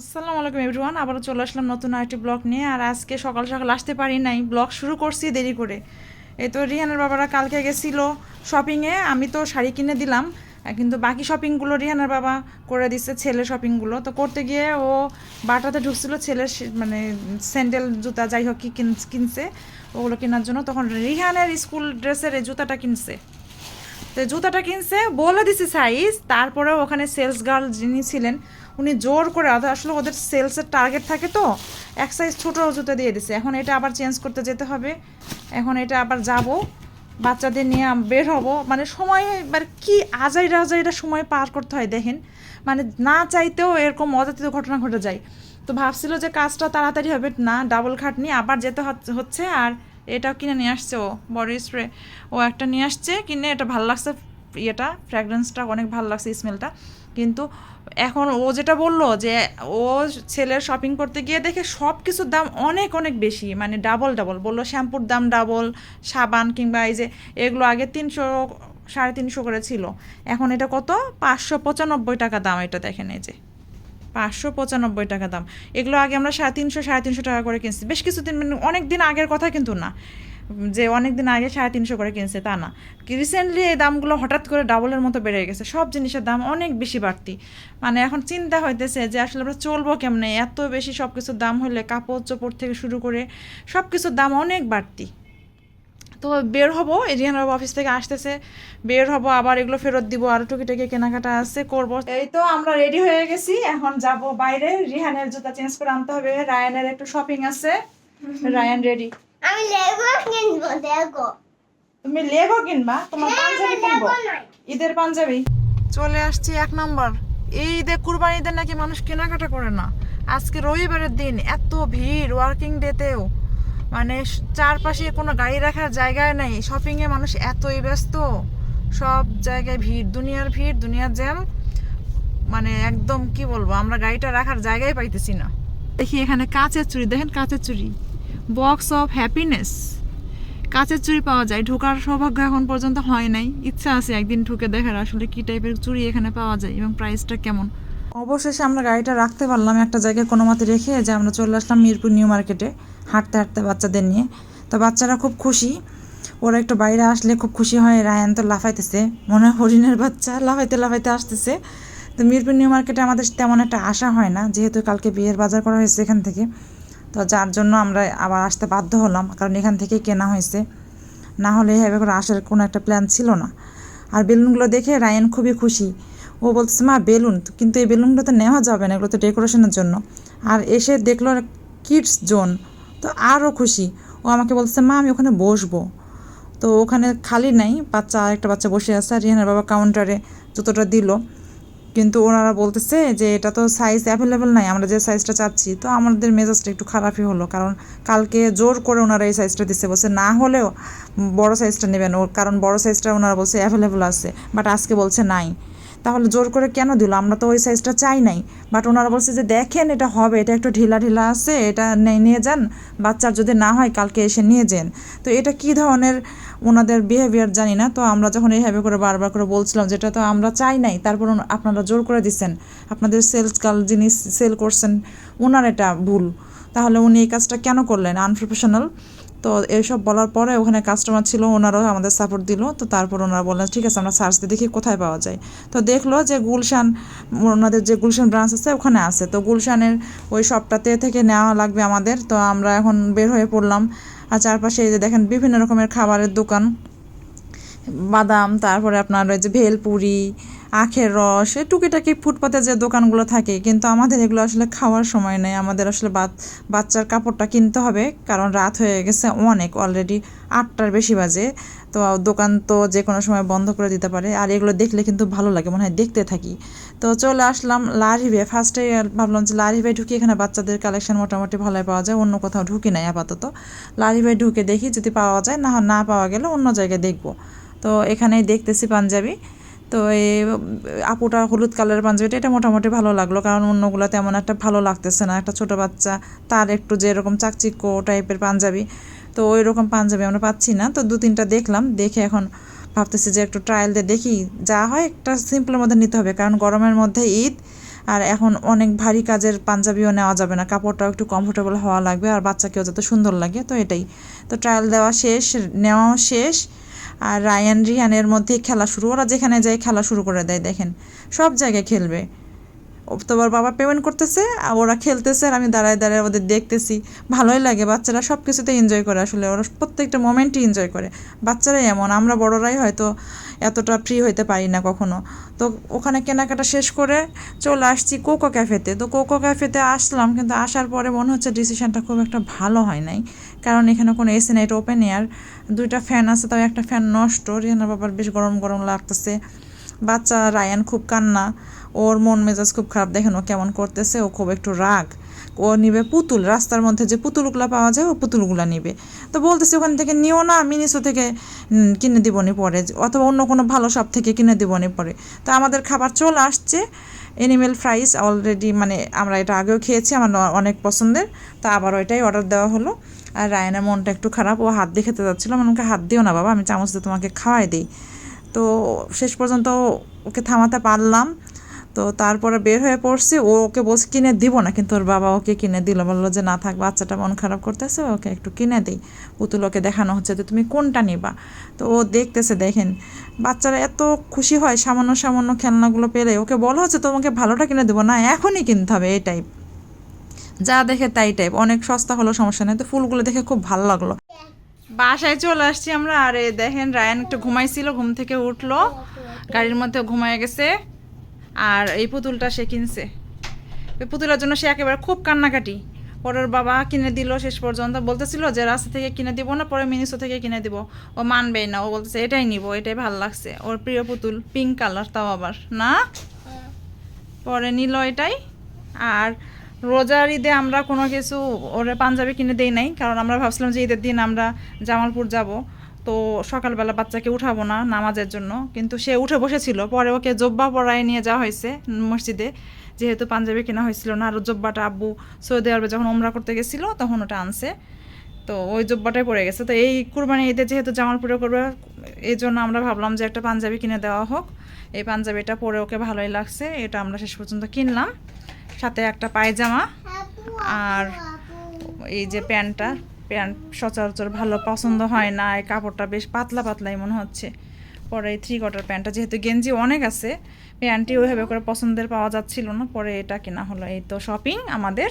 আসসালামু আলাইকুম এভরিওয়ান, আবারও চলে আসলাম নতুন আরেকটি ব্লগ নিয়ে, আর আজকে সকাল সকাল আসতে পারি নাই। ব্লগ শুরু করছি দেরি করে। এই তো রিহানের বাবারা কালকে গেছিল শপিংয়ে আমি তো শাড়ি কিনে দিলাম কিন্তু বাকি শপিংগুলো রিহানের বাবা করে দিচ্ছে ছেলে শপিংগুলো তো করতে গিয়ে ও বাটাতে ঢুকছিল, ছেলের মানে স্যান্ডেল জুতা, যাই হোক কি কিন- কিনছে, ওগুলো কেনার জন্য। তখন রিহানের স্কুল ড্রেসের এই জুতাটা কিনছে। তো জুতাটা কিনছে, বলে দিছি সাইজ তারপরে ওখানে সেলস গার্ল যিনি ছিলেন উনি জোর করে আসলে ওদের সেলসের টার্গেট থাকে তো, এক সাইজ ছোটো জুতো দিয়ে দিছে। এখন এটা আবার চেঞ্জ করতে যেতে হবে। এখন এটা আবার যাব, বাচ্চাদের নিয়ে বের হব। মানে সময় এবার কি আজাইরা আজাইরা সময় পার করতে হয় দেখেন। মানে না চাইতেও এরকম অযাচিত ঘটনা ঘটে যায়। তো ভাবছিল যে কাজটা তাড়াতাড়ি হবে। না ডাবল খাটনি, আবার যেতে হচ্ছে আর এটাও কিনে নিয়ে আসছে ও বডি স্প্রে ও একটা নিয়ে আসছে, কিনে এটা ভালো লাগছে ইয়েটা ফ্র্যাগরেন্সটা অনেক ভালো লাগছে স্মেলটা কিন্তু এখন ও যেটা বলল যে ও ছেলের শপিং করতে গিয়ে দেখে সব কিছুর দাম অনেক অনেক বেশি। মানে ডাবল ডাবল বলল শ্যাম্পুর দাম ডাবল সাবান কিংবা এই যে এগুলো আগে তিনশো, সাড়ে তিনশো করে ছিল। এখন এটা কত? পাঁচশো পঁচানব্বই টাকা দাম এটা দেখেন এই যে। পাঁচশো পঁচানব্বই টাকা দাম। এগুলো আগে আমরা সাড়ে তিনশো সাড়ে তিনশো টাকা করে কিনছি। বেশ কিছুদিন মানে অনেক দিন আগের কথা কিন্তু না। যে অনেক দিন আগে সাড়ে তিনশো করে কিনছে তা না। রিসেন্টলি এই দামগুলো হঠাৎ করে ডাবলের মতো বেড়ে গেছে। সব জিনিসের দাম অনেক বেশি বাড়তি। মানে এখন চিন্তা হইতেছে যে আসলে আমরা চলবো কেমনে? এত বেশি সব কিছুর দাম হলে কাপড় চোপড় থেকে শুরু করে সব কিছুর দাম অনেক বাড়তি। তো বের হব এরিয়ান বাবু অফিস থেকে আসতেছে। বের হব আবার এগুলো ফেরত দিব। আর টুকিটাকি কেনাকাটা আছে করব। এই তো আমরা রেডি হয়ে গেছি। এখন যাব বাইরে। রিহানের জুতা চেঞ্জ করে আনতে হবে। রায়ানের একটু শপিং আছে। রায়ান রেডি আমি লেগো কিনবো লেগো তুমি লেগো কিনবা তোমার পাঞ্জাবি কিনবো। ঈদের পাঞ্জাবি। চলে আসছি এক নম্বর। এই ঈদে কুরবানি ঈদের নাকি মানুষ কেনাকাটা করে না। আজকে রবিবারের দিন এত ভিড় ওয়ার্কিং ডেতেও মানে চারপাশে কোনো গাড়ি রাখার জায়গায় নেই। শপিংয়ে মানুষ এতই ব্যস্ত। সব জায়গায় ভিড় দুনিয়ার ভিড় দুনিয়ার জ্যাম মানে একদম কি বলব আমরা গাড়িটা রাখার জায়গায় পাইতেছি না। দেখি এখানে কাঁচের চুড়ি দেখেন কাঁচের চুড়ি বক্স অফ হ্যাপিনেস। কাঁচের চুড়ি পাওয়া যায়, ঢোকার সৌভাগ্য এখন পর্যন্ত হয় নাই। ইচ্ছা আছে একদিন ঢুকে দেখার আসলে কি টাইপের চুড়ি এখানে পাওয়া যায় এবং প্রাইসটা কেমন। অবশেষে আমরা গাড়িটা রাখতে পারলাম একটা জায়গায় কোনো মতে রেখে যে আমরা চলে আসলাম মিরপুর নিউ মার্কেটে, হাঁটতে হাঁটতে বাচ্চাদের নিয়ে। তো বাচ্চারা খুব খুশি, ওরা একটু বাইরে আসলে খুব খুশি হয়, রায়ান তো লাফাইতেছে, মনে হয় হরিণের বাচ্চা লাফাইতে লাফাইতে আসতেছে। তো মিরপুর নিউ মার্কেটে আমাদের তেমন একটা আশা হয় না, যেহেতু কালকে বিয়ের বাজার করা হয়েছে এখান থেকে। তো যার জন্য আমরা আবার আসতে বাধ্য হলাম, কারণ এখান থেকেই কেনা হয়েছে। না হলে এভাবে করে আসার কোনো একটা প্ল্যান ছিল না। আর বেলুনগুলো দেখে রায়ান খুবই খুশি। ও বলতেছে, মা, বেলুন, কিন্তু এই বেলুনগুলো তো নেওয়া যাবে না, এগুলো তো ডেকোরেশনের জন্য। আর এসে দেখল কিডস জোন, তো আরও খুশি। ও আমাকে বলতেছে, মা, আমি ওখানে বসবো। তো ওখানে খালি নাই, বাচ্চা, আরেকটা বাচ্চা বসে আছে, আর রিহানের বাবা কাউন্টারে জুতোটা দিল। কিন্তু ওনারা বলতেছে যে এটা তো সাইজ অ্যাভেলেবেল নাই, আমরা যে সাইজটা চাচ্ছি, তো আমাদের মেজাজটা একটু খারাপই হলো। কারণ কালকে জোর করে ওনারা এই সাইজটা দিচ্ছে বলছে না হলেও বড় সাইজটা নেবেন। ওর কারণ বড় সাইজটা ওনারা বলছে অ্যাভেলেবেল আছে বাট আজকে বলছে নাই। তাহলে জোর করে কেন দিল? আমরা তো ওই সাইজটা চাই নাই। বাট ওনারা বলছে যে, দেখেন এটা হবে, এটা একটু ঢিলা ঢিলা আছে, এটা নিয়ে যান। বাচ্চার যদি না হয়, কালকে এসে নিয়ে যান। তো এটা কি ধরনের ওনাদের বিহেভিয়ার জানি না। তো আমরা যখন এইভাবে করে বারবার করে বলছিলাম যেটা তো আমরা চাই নাই, তারপর আপনারা জোর করে দিচ্ছেন আপনাদের সেলস কাল যিনি সেল করছেন, ওনার এটা ভুল। তাহলে উনি এই কাজটা কেন করলেন? আনপ্রফেশনাল তো এসব বলার পরে ওখানে কাস্টমার ছিল, ওনারাও আমাদের সাপোর্ট দিল। তো তারপর ওনারা বললেন, ঠিক আছে, আমরা সার্চ দিয়ে দেখি কোথায় পাওয়া যায়। তো দেখল যে গুলশান, ওনাদের যে গুলশান ব্রাঞ্চ আছে, ওখানে আছে। তো গুলশানের ওই শপটাতে থেকে নেওয়া লাগবে আমাদের। তো আমরা এখন বের হয়ে পড়লাম। আর চারপাশে এই যে দেখেন, বিভিন্ন রকমের খাবারের দোকান। বাদাম, তারপরে আপনার ওই যে ভেলপুরি আখের রস টুকিটাকি ফুটপাতে যে দোকানগুলো থাকে, কিন্তু আমাদের এগুলো আসলে খাওয়ার সময় নেই। আমাদের আসলে বাচ- বাচ্চার কাপড়টা কিনতে হবে, কারণ রাত হয়ে গেছে অনেক অলরেডি আটটার বেশি বাজে। তো দোকান তো যে কোনো সময় বন্ধ করে দিতে পারে, আর এগুলো দেখলে কিন্তু ভালো লাগে, মনে হয় দেখতে থাকি। তো চলে আসলাম লারিভে ফার্স্টে ভাবলাম যে লারিভে ঢুকি, এখানে বাচ্চাদের কালেকশন মোটামুটি ভালোই পাওয়া যায়, অন্য কোথাও ঢুকি নাই আপাতত। লারিভে ঢুকে দেখি, যদি পাওয়া যায়, না না পাওয়া গেলে অন্য জায়গায় দেখব। তো এখানেই দেখতেছি পাঞ্জাবি। তো এই আপুটা হলুদ কালারের পাঞ্জাবিটা এটা মোটামুটি ভালো লাগল, কারণ অন্যগুলো তেমন একটা ভালো লাগতেছে না। একটা ছোট বাচ্চা, তার একটু যে এরকম চাকচিক্য টাইপের পাঞ্জাবি, তো ওই রকম পাঞ্জাবি আমরা পাচ্ছি না। তো দু তিনটা দেখলাম, দেখে এখন ভাবতেছি যে একটু ট্রায়াল দিয়ে দেখি, যা হয় একটা সিম্পলের মধ্যে নিতে হবে, কারণ গরমের মধ্যে ঈদ, আর এখন অনেক ভারী কাজের পাঞ্জাবিও নেওয়া যাবে না, কাপড়টাও একটু কমফোর্টেবল হওয়া লাগবে, আর বাচ্চাকেও যাতে সুন্দর লাগে, তো এটাই। তো ট্রায়াল দেওয়া শেষ, নেওয়াও শেষ আর রায়ান রিহানের মধ্যে খেলা শুরু, ওরা যেখানে যায় খেলা শুরু করে দেয়, দেখেন। সব জায়গায় খেলবে। তোমার বাবা পেমেন্ট করতেছে, আর ওরা খেলতেছে আর আমি দাঁড়ায় দাঁড়ায় ওদের দেখতেছি। ভালোই লাগে, বাচ্চারা সব কিছুতে এনজয় করে আসলে, ওরা প্রত্যেকটা মোমেন্টই এনজয় করে। বাচ্চারাই এমন, আমরা বড়রাই হয়তো এতটা ফ্রি হইতে পারি না কখনো। তো ওখানে কেনাকাটা শেষ করে চলে আসছি কোকো ক্যাফেতে তো কোকো ক্যাফেতে আসলাম, কিন্তু আসার পরে মনে হচ্ছে ডিসিশনটা খুব একটা ভালো হয় নাই। কারণ এখানে কোনো এসি নাইট ওপেন এয়ার দুইটা ফ্যান আছে, তাও একটা ফ্যান নষ্ট। রিহানার বাবার বেশ গরম গরম লাগতেছে। বাচ্চা রায়ান খুব কান্না। ওর মন মেজাজ খুব খারাপ, দেখেন ও কেমন করতেছে, ও খুব একটু রাগ। ও নিবে পুতুল, রাস্তার মধ্যে যে পুতুলগুলো পাওয়া যায়, ও পুতুলগুলো নিবে। তো বলতেছে ওখান থেকে, নিও না মিনিসো থেকে কিনে দিবনি পরে, অথবা অন্য কোনো ভালো শপ থেকে কিনে দিবনি পরে। তো আমাদের খাবার চলে আসছে। এনিমেল ফ্রাইস অলরেডি মানে আমরা এটা আগেও খেয়েছি, আমার অনেক পছন্দের। তা আবার ওইটাই অর্ডার দেওয়া হলো। আর রায়নের মনটা একটু খারাপ, ও হাত দিয়ে খেতে যাচ্ছিল। আমি ওকে হাত দিও না বাবা, আমি চামচ দিয়ে তোমাকে খাওয়াই দিই। তো শেষ পর্যন্ত ওকে থামাতে পারলাম। তো তারপরে বের হয়ে পড়ছি, ও ওকে বলছে, কিনে দিব না। কিন্তু ওর বাবা ওকে কিনে দিল। বলল যে, না থাক, বাচ্চাটা মন খারাপ করতেছে, ওকে একটু কিনে দিই। পুতুল ওকে দেখানো হচ্ছে যে, তুমি কোনটা নিবা? তো ও দেখতেছে, দেখেন, বাচ্চারা এত খুশি হয়, সামান্য সামান্য খেলনাগুলো পেলে। ওকে বলা হচ্ছে, তোমাকে ভালোটা কিনে দেবো। না, এখনই কিনতে হবে। এই টাইপ যা দেখে তাই টাইপ অনেক সস্তা হলো, সমস্যা নেই। তো ফুলগুলো দেখে খুব ভালো লাগল। বাসায় চলে আসছি আমরা। আরে দেখেন, রায়ান একটু ঘুমাইছিল, ঘুম থেকে উঠল। গাড়ির মধ্যে ঘুমায় গেছে। আর এই পুতুলটা সে কিনছে। ওই পুতুলের জন্য সে একেবারে খুব কান্নাকাটি। পরের বাবা কিনে দিল শেষ পর্যন্ত। বলতেছিল যে, রাস্তা থেকে কিনে দিব না, পরে মিনিসো থেকে কিনে দিব। ও মানবেই না। ও বলতেছে, এটাই নিব, এটাই ভালো লাগছে। ওর প্রিয় পুতুল পিঙ্ক কালার তাও আবার, না? পরে নিল এটাই। আর রোজার ঈদে আমরা কোনো কিছু ওরে পাঞ্জাবি কিনে দেই নাই, কারণ আমরা ভাবছিলাম যে ঈদের দিন আমরা জামালপুর যাব। তো সকালবেলা বাচ্চাকে উঠাবো না নামাজের জন্য। কিন্তু সে উঠে বসেছিল পরে ওকে জব্বা পরায় নিয়ে যাওয়া হয়েছে মসজিদে। যেহেতু পাঞ্জাবি কেনা হয়েছিল না আর জব্বাটা আব্বু সৌদি আরবে যখন ওমরা করতে গেছিল তখন ওটা আনছে। তো ওই জব্বাটাই পড়ে গেছে। তো এই কুরবানি ঈদে যেহেতু জামালপুরে করবে এই জন্য আমরা ভাবলাম যে একটা পাঞ্জাবি কিনে দেওয়া হোক। এই পাঞ্জাবিটা পরে ওকে ভালোই লাগছে এটা আমরা শেষ পর্যন্ত কিনলাম। সাথে একটা পায়জামা আর এই যে প্যান্টটা। প্যান্ট সচরাচর ভালো পছন্দ হয় না কাপড়টা বেশ পাতলা পাতলাই মনে হচ্ছে। পরে থ্রি কোয়ার্টার প্যান্টটা, যেহেতু গেঞ্জি অনেক আছে, প্যান্টটি ওইভাবে করে পছন্দের পাওয়া যাচ্ছিল না, পরে এটা কেনা হলো। এই তো শপিং আমাদের।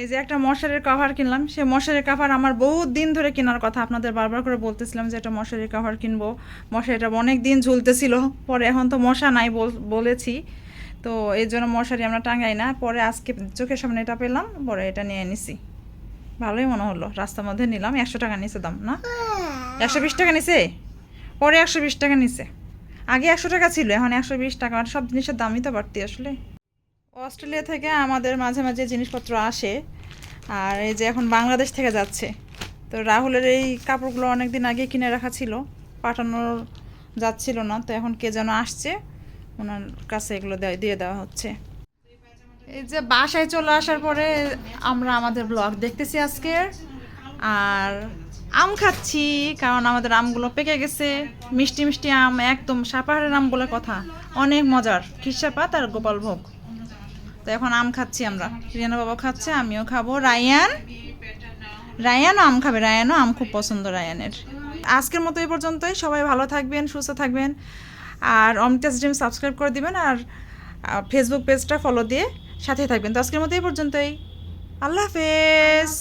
এই যে একটা মশারির কভার কিনলাম, সে মশারির কাভার আমার বহুত দিন ধরে কেনার কথা, আপনাদের বারবার করে বলতেছিলাম যে একটা মশারির কভার কিনবো। মশারিটা অনেক দিন ঝুলতেছিল, পরে এখন তো মশা নাই বল- বলেছি। তো এই জন্য মশারি আমরা টাঙাই না, পরে আজকে চোখের সামনে এটা পেলাম, পরে এটা নিয়ে নিছি। ভালোই মনে হলো। রাস্তার মধ্যে নিলাম একশো টাকা নিচে দাম না? একশো বিশ টাকা নিছে? পরে একশো বিশ টাকা নিছে। আগে একশো টাকা ছিল এখন একশো বিশ টাকা আর সব জিনিসের দামই তো বাড়তি আসলে। অস্ট্রেলিয়া থেকে আমাদের মাঝে মাঝে জিনিসপত্র আসে আর এই যে এখন বাংলাদেশ থেকে যাচ্ছে। তো রাহুলের এই কাপড়গুলো অনেক দিন আগে কিনে রাখা ছিল পাঠানোর যাচ্ছিল না তো এখন কে যেন আসছে ওনার কাছে এগুলো দেয়- দিয়ে দেওয়া হচ্ছে। এই যে বাসায় চলে আসার পরে আমরা আমাদের ব্লগ দেখতেছি আজকে আর আম খাচ্ছি, কারণ আমাদের আমগুলো পেকে গেছে। মিষ্টি মিষ্টি আম, একদম সাপাহারের আম বলে কথা। অনেক মজার। খিসাপাত আর গোপাল ভোগ। তো এখন আম খাচ্ছি আমরা। রিয়ানা বাবা খাচ্ছে, আমিও খাব। রায়ান? রায়ানও আম খাবে। রায়ানও আম খুব পছন্দ রায়ানের। আজকের মতো এই পর্যন্তই। সবাই ভালো থাকবেন, সুস্থ থাকবেন। আর অমৃতাস ড্রিম সাবস্ক্রাইব করে দিবেন। আর ফেসবুক পেজটা ফলো দিয়ে সাথে থাকবেন। তো আজকের মতো এই পর্যন্তই। আল্লাহ হাফেজ।